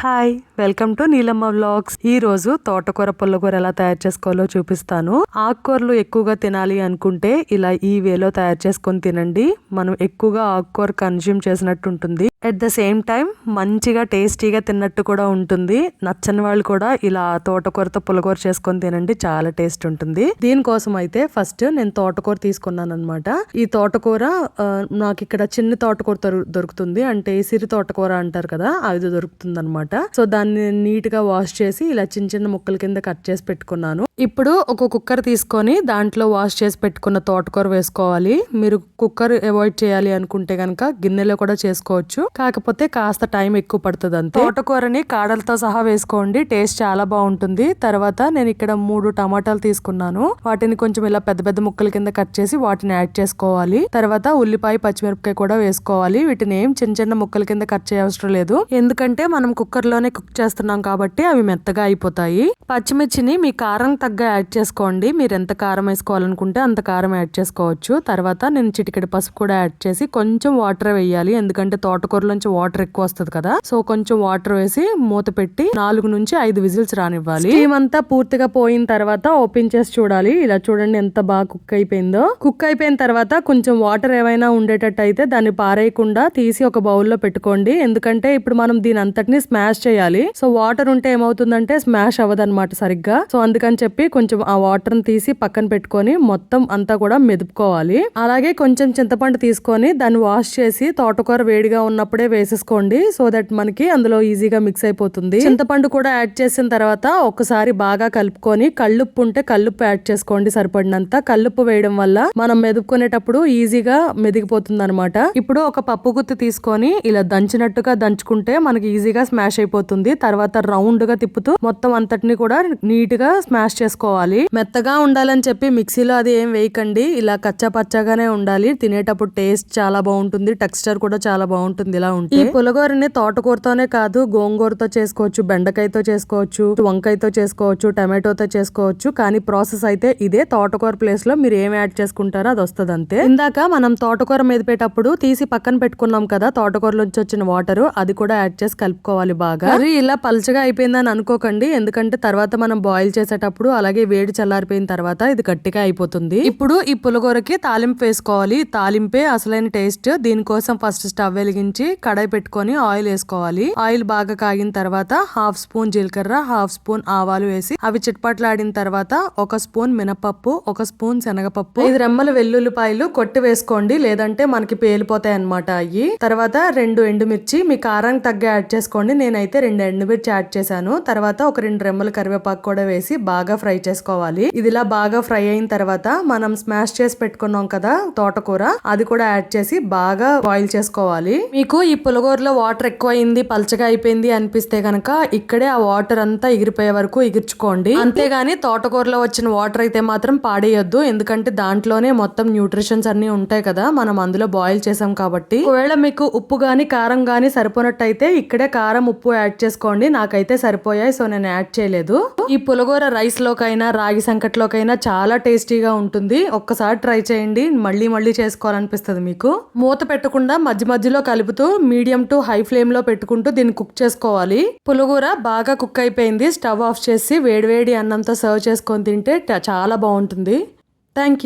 Hi welcome to Neelamma vlogs. ఈ రోజు తోటకూర పుల్లకూర ఎలా తయారు చేసుకోవాలో చూపిస్తాను. ఆకుకూరలు ఎక్కువగా తినాలి అనుకుంటే ఇలా ఈ వేలో తయారు చేసుకొని తినండి. మనం ఎక్కువగా ఆకుకూర కన్జ్యూమ్ చేసినట్టు ఉంటుంది అట్ ద సేమ్ టైం మంచిగా టేస్టీగా తిన్నట్టు కూడా ఉంటుంది. నచ్చని వాళ్ళు కూడా ఇలా తోటకూరతో పులకూర చేసుకొని తినండి చాలా టేస్ట్ ఉంటుంది. దీనికోసం అయితే ఫస్ట్ నేను తోటకూర తీసుకున్నాను అనమాట ఈ తోటకూర నాకు ఇక్కడ చిన్న తోటకూర దొరు- దొరుకుతుంది. అంటే సిరి తోటకూర అంటారు కదా అది దొరుకుతుంది అనమాట సో దాన్ని నీట్గా వాష్ చేసి ఇలా చిన్న చిన్న ముక్కల కింద కట్ చేసి పెట్టుకున్నాను. ఇప్పుడు ఒక కుక్కర్ తీసుకొని దాంట్లో వాష్ చేసి పెట్టుకున్న తోటకూర వేసుకోవాలి. మీరు కుక్కర్ అవాయిడ్ చేయాలి అనుకుంటే కనుక గిన్నెలో కూడా చేసుకోవచ్చు. కాకపోతే కాస్త టైం ఎక్కువ పడుతుంది అంతే. తోటకూరని కాడలతో సహా వేసుకోండి. టేస్ట్ చాలా బాగుంటుంది. తర్వాత నేను ఇక్కడ మూడు టమాటాలు తీసుకున్నాను. వాటిని కొంచెం ఇలా పెద్ద పెద్ద ముక్కల కింద కట్ చేసి వాటిని యాడ్ చేసుకోవాలి. తర్వాత ఉల్లిపాయ పచ్చిమిరపకాయ కూడా వేసుకోవాలి. వీటిని ఏం చిన్న చిన్న ముక్కల కింద కట్ చేయవసరం లేదు. ఎందుకంటే మనం కుక్కర్లోనే కుక్ చేస్తున్నాం కాబట్టి అవి మెత్తగా అయిపోతాయి. పచ్చిమిర్చిని మీ కారం తగ్గ యాడ్ చేసుకోండి. మీరు ఎంత కారం వేసుకోవాలనుకుంటే అంత కారం యాడ్ చేసుకోవచ్చు. తర్వాత నేను చిటికెడు పసుపు కూడా యాడ్ చేసి కొంచెం వాటర్ వేయాలి. ఎందుకంటే తోటకూరలోంచి వాటర్ ఎక్కువ వస్తుంది కదా. సో కొంచెం వాటర్ వేసి మూత పెట్టి నాలుగు నుంచి ఐదు విజిల్స్ రానివ్వాలి. ఇవంతా పూర్తిగా పోయిన తర్వాత ఓపెన్ చేసి చూడాలి. ఇలా చూడండి ఎంత బాగా కుక్ అయిపోయిందో. కుక్ అయిపోయిన తర్వాత కొంచెం వాటర్ ఏమైనా ఉండేటట్టు అయితే దాన్ని పారేయకుండా తీసి ఒక బౌల్లో పెట్టుకోండి. ఎందుకంటే ఇప్పుడు మనం దీని అంతటిని స్మాష్ చేయాలి. సో వాటర్ ఉంటే ఏమవుతుందంటే స్మాష్ అవ్వదన్నమాట సరిగ్గా. సో అందుకని చెప్పి కొంచెం ఆ వాటర్ని తీసి పక్కన పెట్టుకొని మొత్తం అంతా కూడా మెదుపుకోవాలి. అలాగే కొంచెం చింతపండు తీసుకొని దాన్ని వాష్ చేసి తోటకూర వేడిగా ఉన్నప్పుడే వేసేసుకోండి సో దట్ మనకి అందులో ఈజీగా మిక్స్ అయిపోతుంది. చింతపండు కూడా యాడ్ చేసిన తర్వాత ఒకసారి బాగా కలుపుకొని కళ్ళుప్పు ఉంటే కల్లుప్పు యాడ్ చేసుకోండి సరిపడినంత. కల్లుప్పు వేయడం వల్ల మనం మెదుపుకునేటప్పుడు ఈజీగా మెదిగిపోతుంది అనమాట ఇప్పుడు ఒక పప్పు గుత్తి తీసుకొని ఇలా దంచినట్టుగా దంచుకుంటే మనకి ఈజీగా స్మాష్ అయిపోతుంది. తర్వాత రౌండ్గా తిప్పుతూ మొత్తం అంతటిని కూడా నీట్గా స్మాష్ చేసుకోవాలి. మెత్తగా ఉండాలని చెప్పి మిక్సీలో అది ఏం వేయకండి. ఇలా కచ్చా పచ్చగానే ఉండాలి. తినేటప్పుడు టేస్ట్ చాలా బాగుంటుంది. టెక్స్చర్ కూడా చాలా బాగుంటుంది ఇలా ఉంటుంది ఈ పులగూరని తోటకూరతోనే కాదు గోంగూరతో చేసుకోవచ్చు బెండకాయతో చేసుకోవచ్చు వంకాయతో చేసుకోవచ్చు టమాటోతో చేసుకోవచ్చు. కానీ ప్రాసెస్ అయితే ఇదే. తోటకూర ప్లేస్లో మీరు ఏం యాడ్ చేసుకుంటారో అది వస్తుంది అంతే ఇందాక మనం తోటకూర మెదిపేటప్పుడు తీసి పక్కన పెట్టుకున్నాం కదా తోటకూరలోంచి వచ్చిన వాటర్ అది కూడా యాడ్ చేసి కలుపుకోవాలి బాగా. అది ఇలా పల్చగా అయిపోయిందని అనుకోకండి. ఎందుకంటే తర్వాత మనం బాయిల్ చేసేటప్పుడు అలాగే వేడి చల్లారిపోయిన తర్వాత ఇది గట్టిగా అయిపోతుంది. ఇప్పుడు ఈ పులగూరకి తాలింపు వేసుకోవాలి. తాలింపే అసలైన టేస్ట్. దీనికోసం ఫస్ట్ స్టవ్ వెలిగించి కడాయి పెట్టుకొని ఆయిల్ వేసుకోవాలి. ఆయిల్ బాగా కాగిన తర్వాత హాఫ్ స్పూన్ జీలకర్ర హాఫ్ స్పూన్ ఆవాలు వేసి అవి చిట్పట్లాడిన తర్వాత ఒక స్పూన్ మినపప్పు ఒక స్పూన్ శనగపప్పు. ఇది రెమ్మల వెల్లుల్లిపాయలు కొట్టి వేసుకోండి. లేదంటే మనకి పేలిపోతాయి అనమాట అయ్యి. తర్వాత రెండు ఎండుమిర్చి మీ కారానికి తగ్గ యాడ్ చేసుకోండి. నేనైతే రెండు ఎండుమిర్చి యాడ్ చేశాను. తర్వాత ఒక రెండు రెమ్మల కరివేపాకు కూడా వేసి బాగా ఫ్రై చేసుకోవాలి. ఇది ఇలా బాగా ఫ్రై అయిన తర్వాత మనం స్మాష్ చేసి పెట్టుకున్నాం కదా తోటకూర అది కూడా యాడ్ చేసి బాగా బాయిల్ చేసుకోవాలి. మీకు ఈ పులగూరలో వాటర్ ఎక్కువ అయింది పల్చగా అయిపోయింది అనిపిస్తే కనుక ఇక్కడే ఆ వాటర్ అంతా ఎగిరిపోయే వరకు ఎగిర్చుకోండి. అంతేగాని తోటకూరలో వచ్చిన వాటర్ అయితే మాత్రం పాడేయొద్దు. ఎందుకంటే దాంట్లోనే మొత్తం న్యూట్రిషన్స్ అన్ని ఉంటాయి కదా మనం అందులో బాయిల్ చేసాం కాబట్టి. ఒకవేళ మీకు ఉప్పు గాని కారం గాని సరిపోనట్టయితే ఇక్కడే కారం ఉప్పు యాడ్ చేసుకోండి. నాకైతే సరిపోయాయి సో నేను యాడ్ చేయలేదు. ఈ పులగూర రైస్ లోకైనా రాగి సంకట్లోకైనా చాలా టేస్టీగా ఉంటుంది. ఒక్కసారి ట్రై చేయండి. మళ్ళీ మళ్ళీ చేసుకోవాలనిపిస్తుంది మీకు. మూత పెట్టకుండా మధ్య మధ్యలో కలుపుతూ మీడియం టు హై ఫ్లేమ్లో పెట్టుకుంటూ దీన్ని కుక్ చేసుకోవాలి. పులుగూర బాగా కుక్ అయిపోయింది. స్టవ్ ఆఫ్ చేసి వేడివేడి అన్నంతో సర్వ్ చేసుకొని తింటే చాలా బాగుంటుంది. Thank you.